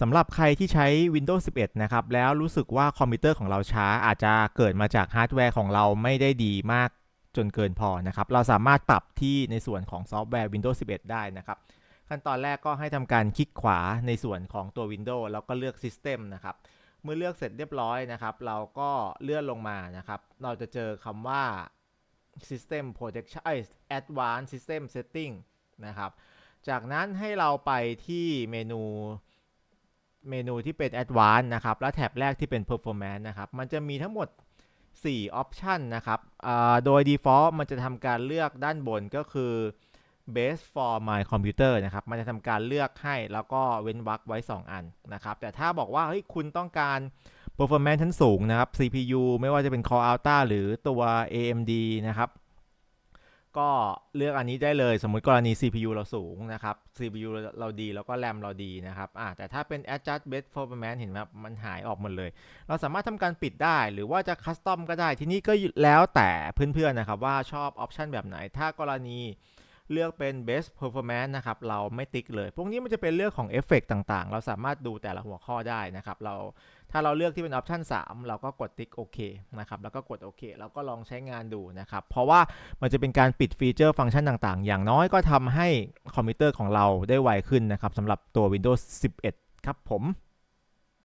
สำหรับใครที่ใช้ Windows 11 นะครับ แล้วรู้สึกว่าคอมพิวเตอร์ของเราช้าอาจจะเกิดมาจากฮาร์ดแวร์ของเราไม่ได้ดีมากจนเกินพอนะครับ เราสามารถปรับที่ในส่วนของซอฟต์แวร์ Windows 11 ได้นะครับ ขั้นตอนแรกก็ให้ทำการคลิกขวาในส่วนของตัว Windows แล้วก็เลือก System นะครับ เมื่อเลือกเสร็จเรียบร้อยนะครับ เราก็เลื่อนลงมานะครับ เราจะเจอคำว่า System Protection Advanced System Setting นะครับ จากนั้นให้เราไปที่เมนู เมนูที่เป็น Advanced นะครับ และแท็บแรกที่เป็น Performance นะครับ มันจะมีทั้งหมด 4 Option นะครับโดย Default มันจะทำการเลือกด้านบนก็คือ Base for my computer นะครับ มันจะทำการเลือกให้แล้วก็เว้นวรรคไว้ 2 อันนะครับ แต่ถ้าบอกว่าเฮ้ยคุณต้องการ performance ชั้นสูงนะครับ CPU ไม่ว่าจะเป็น Core Ultra หรือตัว AMD นะครับ ก็เลือกอันนี้ได้เลย สมมุติกรณี CPU เราสูงนะครับ CPU เราดีแล้วก็ RAM เราดีนะครับอ่าแต่ถ้าเป็น adjust base performance เห็นไหมครับมันหายออกหมดเลย เราสามารถทำการปิดได้หรือว่าจะคัสตอมก็ได้ ทีนี้ก็แล้วแต่เพื่อนๆนะครับว่าชอบออปชันแบบไหน ถ้ากรณีเลือกเป็น best performance นะครับ เราไม่ติ๊กเลย พวกนี้มันจะเป็นเรื่องของเอฟเฟกต่างๆ เราสามารถดูแต่ละหัวข้อได้นะครับ เรา ถ้าเราเลือกที่เป็นออปชัน3 เราก็กดติ๊กโอเคนะครับแล้วก็กดโอเคแล้วก็ลองใช้งานดูนะครับ เพราะว่ามันจะเป็นการปิดฟีเจอร์ฟังก์ชันต่างๆ อย่างน้อยก็ทำให้คอมพิวเตอร์ของเราได้ไวขึ้นนะครับสำหรับตัว Windows 11 ครับผม